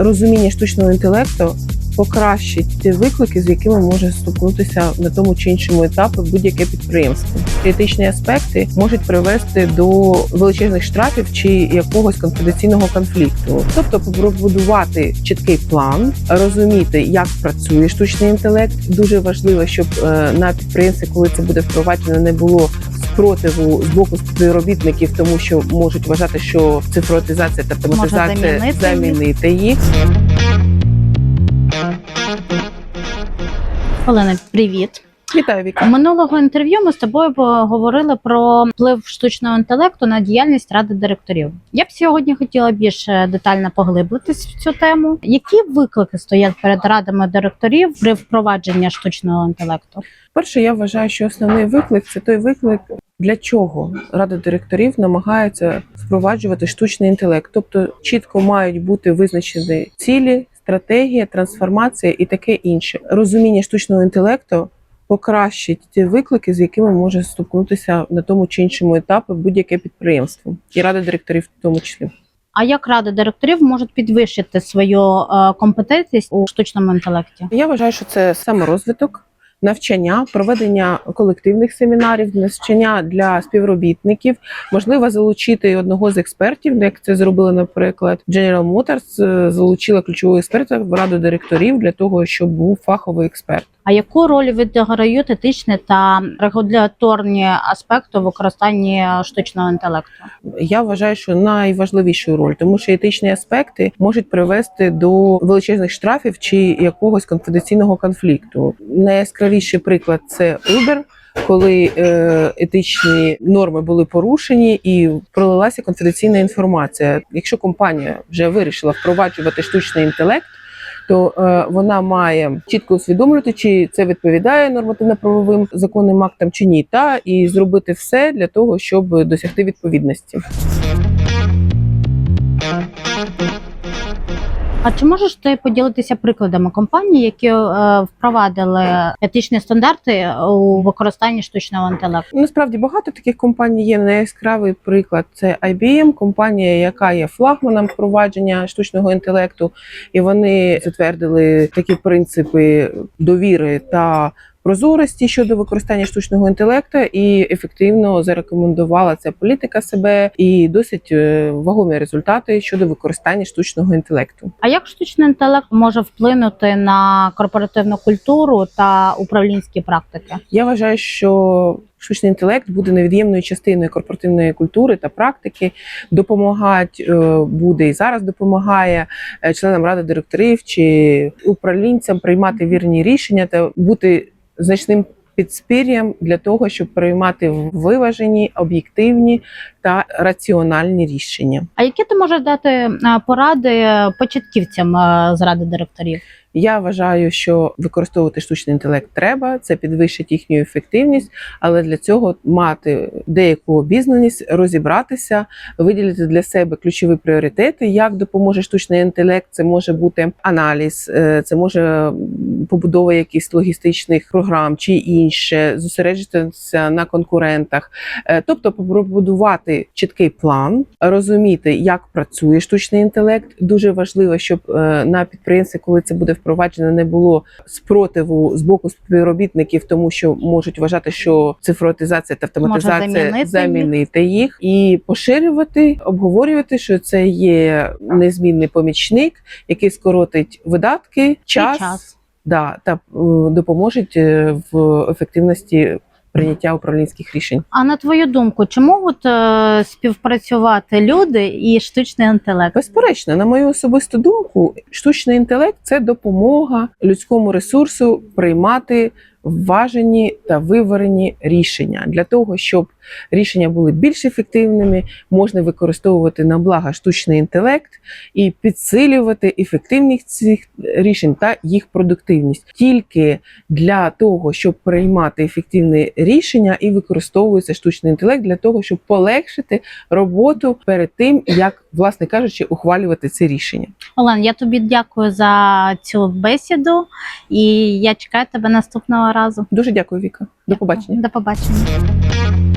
розуміння штучного інтелекту покращить ті виклики, з якими може стикнутися на тому чи іншому етапі будь-яке підприємство. Критичні аспекти можуть привести до величезних штрафів чи якогось конфіденційного конфлікту. Тобто, побудувати чіткий план, розуміти, як працює штучний інтелект. Дуже важливо, щоб е, на підприємстві, коли це буде впроваджено, не було спротиву з боку співробітників, тому що можуть вважати, що цифровізація та автоматизація замінити їх. замінити їх. Олена, привіт. Вітаю Віка. Минулого інтерв'ю ми з тобою поговорили про вплив штучного інтелекту на діяльність ради директорів. Я б сьогодні хотіла більш е, детально поглиблитись в цю тему. Які виклики стоять перед радами директорів при впровадженні штучного інтелекту? Перше, я вважаю, що основний виклик це той виклик, для чого рада директорів намагається впроваджувати штучний інтелект. Тобто чітко мають бути визначені цілі, стратегія, трансформація і таке інше. Розуміння штучного інтелекту покращить ті виклики, з якими може стикнутися на тому чи іншому етапі будь-яке підприємство, і рада директорів в тому числі. А як ради директорів можуть підвищити свою е, компетентність у штучному інтелекті? Я вважаю, що це саморозвиток, навчання, проведення колективних семінарів, навчання для співробітників. Можливо, залучити одного з експертів, як це зробили, наприклад, General Motors е, залучила ключового експерта в раду директорів для того, щоб був фаховий експерт. А яку роль відіграють етичні та регуляторні аспекти у використанні штучного інтелекту? Я вважаю, що найважливішу роль, тому що етичні аспекти можуть привести до величезних штрафів чи якогось конфіденційного конфлікту. Найяскравіший приклад це Uber, коли е, етичні норми були порушені і пролилася конфіденційна інформація. Якщо компанія вже вирішила впроваджувати штучний інтелект. То е, вона має чітко усвідомлювати, чи це відповідає нормативно-правовим законним актам чи ні, та і зробити все для того, щоб досягти відповідності. А чи можеш ти поділитися прикладами компаній, які е, впровадили етичні стандарти у використанні штучного інтелекту? Насправді багато таких компаній є. Найяскравий приклад це IBM, компанія, яка є флагманом впровадження штучного інтелекту, і вони затвердили такі принципи довіри та. Прозорості щодо використання штучного інтелекту і ефективно зарекомендувала ця політика себе і досить е, вагомі результати щодо використання штучного інтелекту. А як штучний інтелект може вплинути на корпоративну культуру та управлінські практики? Я вважаю, що штучний інтелект буде невід'ємною частиною корпоративної культури та практики. Допомагати е, буде і зараз допомагає е, членам ради директорів чи управлінцям приймати вірні рішення та бути значним підспір'ям для того, щоб приймати виважені, об'єктивні та раціональні рішення. А які ти можеш дати е, поради початківцям е, з ради директорів? Я вважаю, що використовувати штучний інтелект треба, це підвищить їхню ефективність, але для цього мати деяку обізнаність, розібратися, виділити для себе ключові пріоритети, як допоможе штучний інтелект. Це може бути аналіз, е, це може побудова якихось логістичних програм чи інше, зосереджуватися на конкурентах, тобто побудувати чіткий план, розуміти, як працює штучний інтелект. Дуже важливо, щоб е, на підприємстві, коли це буде впроваджено, не було спротиву з боку співробітників, тому що можуть вважати, що цифровізація та автоматизація замінити замінити їх і поширювати, обговорювати, що це є незмінний помічник, який скоротить видатки, час, час. Да, та е, допоможуть е, в ефективності прийняття управлінських рішень. А на твою думку, чи можуть е, співпрацювати люди і штучний інтелект? Безперечно, на мою особисту думку, штучний інтелект це допомога людському ресурсу приймати вважені та виварені рішення для того, щоб рішення були більш ефективними, можна використовувати на благо штучний інтелект і підсилювати ефективність цих рішень та їх продуктивність тільки для того, щоб приймати ефективні рішення, і використовується штучний інтелект для того, щоб полегшити роботу перед тим, як, власне кажучи, ухвалювати це рішення. Олен, я тобі дякую за цю бесіду, і я чекаю тебе наступного разу. Дуже дякую, Віка. До побачення. До побачення.